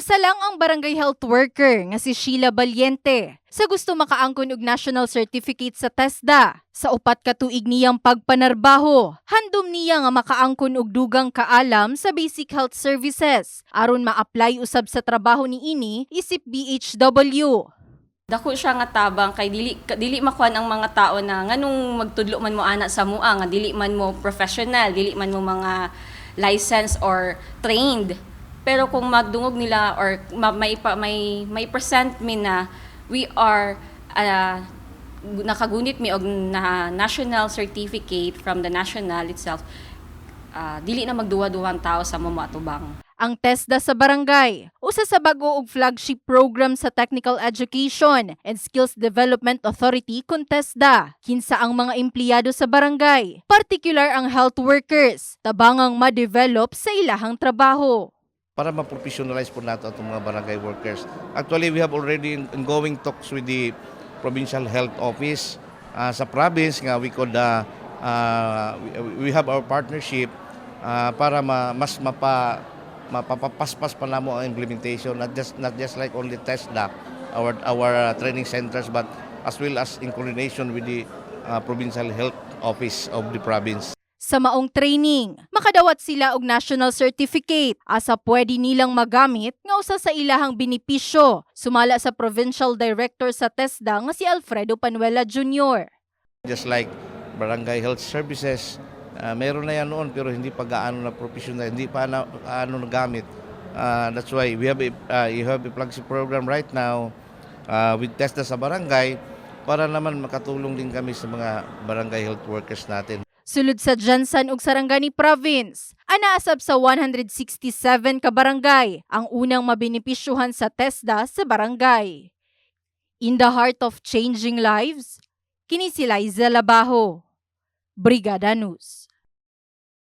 Usa lang ang barangay health worker nga si Sheila Valiente sa gusto makaangkon og national certificate sa TESDA. Sa upat ka tuig niyang pagpanarbaho, handom niya nga makaangkon og dugang kaalam sa basic health services aron ma-apply usab sa trabaho ni ini isip BHW. Dako siya nga tabang kay dili dili makuan ang mga tao na nganong magtudlo man mo ana sa mua nga dili man mo professional, dili man mo mga licensed or trained. Pero kung magdungog nila or ma- may pa- may may present me na we are uh, nakagunit mi og na national certificate from the national itself, ah, dili na magduwa-duwang tao sa mo atubang. Ang TESDA sa barangay, usa sa bago ug flagship program sa Technical Education and Skills Development Authority kun TESDA. Kinsa ang mga empleyado sa barangay, particular ang health workers, tabangang ma-develop sa ilahang trabaho. Para ma-professionalize po natin itong mga barangay workers. Actually, we have already ongoing talks with the Provincial Health Office uh, sa province nga we could uh, uh, we have our partnership uh, para ma, mas mapa mapapaspas pa namo ang implementation not just not just like only TESDA our our uh, training centers but as well as in coordination with the uh, Provincial Health Office of the province. Sa maong training, makadawat sila og national certificate asa pwede nilang magamit nga usa sa ilahang benepisyo sumala sa provincial director sa TESDA nga si Alfredo Panuela Jr. Just like barangay health services, ah, meron na yan noon pero hindi pa gaano na professional, hindi pa na, ano nagamit. Ah, that's why we have a, ah, you have a flagship program right now ah, with TESDA sa barangay para naman makatulong din kami sa mga barangay health workers natin. Sulod sa Jansan ug Sarangani Province, anaasab sa 167 ka barangay ang unang mabenepisyuhan sa TESDA sa barangay. In the heart of changing lives, kini si Liza Labajo, Brigada News.